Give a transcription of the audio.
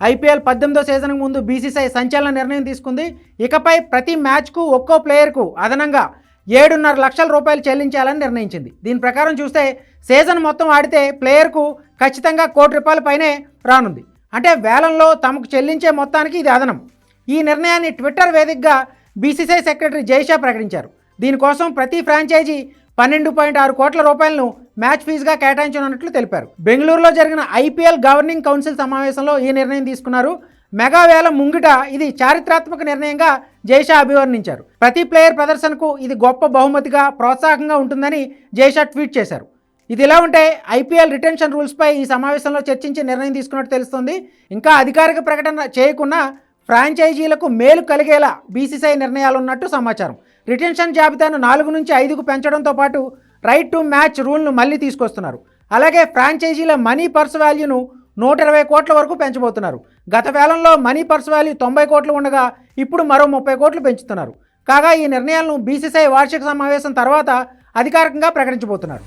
IPL పద్దెనిమిదో సీజన్కు ముందు BCCI సంచలన నిర్ణయం తీసుకుంది. ఇకపై ప్రతి మ్యాచ్కు ఒక్కో ప్లేయర్కు అదనంగా ఏడున్నర లక్షల రూపాయలు చెల్లించాలని నిర్ణయించింది. దీని ప్రకారం చూస్తే సీజన్ మొత్తం ఆడితే ప్లేయర్కు ఖచ్చితంగా కోటి రూపాయల పైనే రానుంది. అంటే వేలంలో తమకు చెల్లించే మొత్తానికి ఇది అదనం. ఈ నిర్ణయాన్ని ట్విట్టర్ వేదికగా బీసీసీఐ సెక్రటరీ జైషా ప్రకటించారు. దీనికోసం ప్రతి ఫ్రాంచైజీ పన్నెండు పాయింట్ ఆరు కోట్ల రూపాయలను మ్యాచ్ ఫీజుగా కేటాయించనున్నట్లు తెలిపారు. బెంగళూరులో జరిగిన ఐపీఎల్ గవర్నింగ్ కౌన్సిల్ సమావేశంలో ఈ నిర్ణయం తీసుకున్నారు. మెగా వేల ముంగిట ఇది చారిత్రాత్మక నిర్ణయంగా జైషా అభివర్ణించారు. ప్రతి ప్లేయర్ ప్రదర్శనకు ఇది గొప్ప బహుమతిగా ప్రోత్సాహంగా ఉంటుందని జైషా ట్వీట్ చేశారు. ఇది ఇలా ఉంటే ఐపీఎల్ రిటెన్షన్ రూల్స్పై ఈ సమావేశంలో చర్చించి నిర్ణయం తీసుకున్నట్టు తెలుస్తుంది. ఇంకా అధికారిక ప్రకటన చేయకుండా ఫ్రాంచైజీలకు మేలు కలిగేలా బీసీసీఐ నిర్ణయాలు ఉన్నట్టు సమాచారం. రిటెన్షన్ జాబితాను నాలుగు నుంచి ఐదుకు పెంచడంతో పాటు రైట్ టు మ్యాచ్ రూల్ను మళ్ళీ తీసుకొస్తున్నారు. అలాగే ఫ్రాంచైజీల మనీ పర్స్ వాల్యూను నూట ఇరవై కోట్ల వరకు పెంచబోతున్నారు. గత వేలంలో మనీ పర్స్ వాల్యూ తొంభై కోట్లు ఉండగా ఇప్పుడు మరో ముప్పై కోట్లు పెంచుతున్నారు. కాగా ఈ నిర్ణయాలను బీసీసీఐ వార్షిక సమావేశం తర్వాత అధికారికంగా ప్రకటించబోతున్నారు.